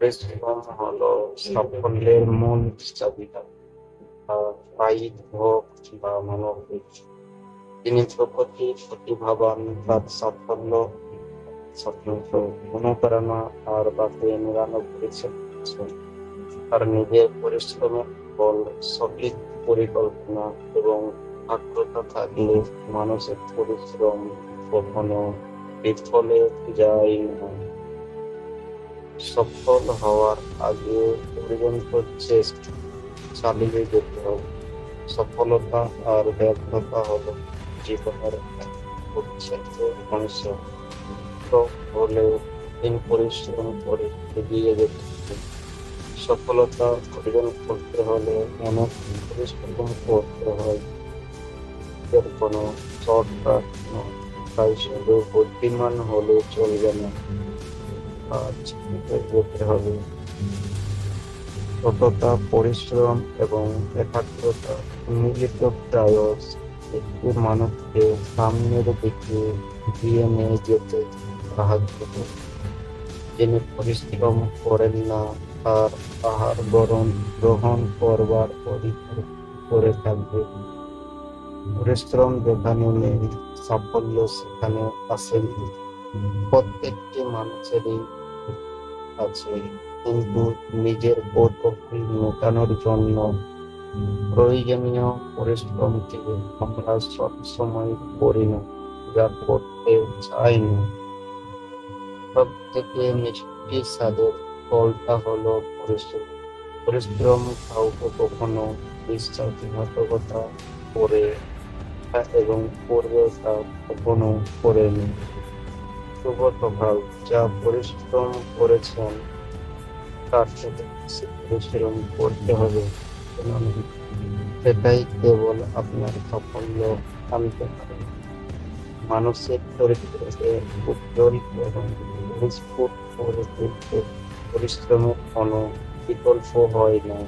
পরিশ্রম হলো সাফল্যের মূল। আহ, কায়িক হোক বা মানবিক। তিনি প্রকৃতি প্রতিভাবান তার সাফল্য সাফল্য অনুপ্রেরণা আর বাকি নিরানব্বই শতাংশ তার নিজের পরিশ্রমের ফল সঠিক পরিকল্পনা এবং আগ্রতা থাকলে মানুষের পরিশ্রম কখনো বিফলে যায় না সফল হওয়ার আগে পর্যন্ত চেষ্টা চালিয়ে যেতে হবে। সফলতা আর ব্যর্থতা হলো জীবনের অবিচ্ছেদ্য অংশ। তো হলেও দিন পরিশ্রম করে এগিয়ে যেতে হবে। সফলতা অর্জন করতে হলে অনেক পরিশ্রম করতে হয় এর কোনো শর্টকাট নয়, তাই শুধু বুদ্ধিমান হলে চলবে না। হবে। সততা, পরিশ্রম এবং একাগ্রতা একটি মানুষকে সামনের দিকে এগিয়ে নিয়ে যেতে সাহায্য করে। যিনি পরিশ্রম করেন না, তার আহার বরণ গ্রহণ করবার অধিকার করে থাকবে পরিশ্রম যেখানে নেই, সাফল্য সেখানে আসেনি। প্রত্যেকটি মানুষেরই আছে। কিন্তু নিজের কৌতূহল মেটানোর জন্য প্রয়োজনীয় পরিশ্রমকে আমরা সবসময় করি না, যা করতে চাই না। সব থেকে মিষ্টি স্বাদের ফলটা হলো পরিশ্রম। পরিশ্রম কাউকে কখনো বিশ্বাসঘাতকতা করে এবং করবে তা কখনো করেনি শুভ সকাল যা পরিশ্রম করেছেন, তার থেকে পরিশ্রম করতে হবে। সেটাই কেবল আপনার সাফল্য আনতে পারে মানসিক চরিত্রকে উজ্জ্বল এবং নিষ্পুট করে তুলতে পরিশ্রমের কোনো বিকল্প হয় না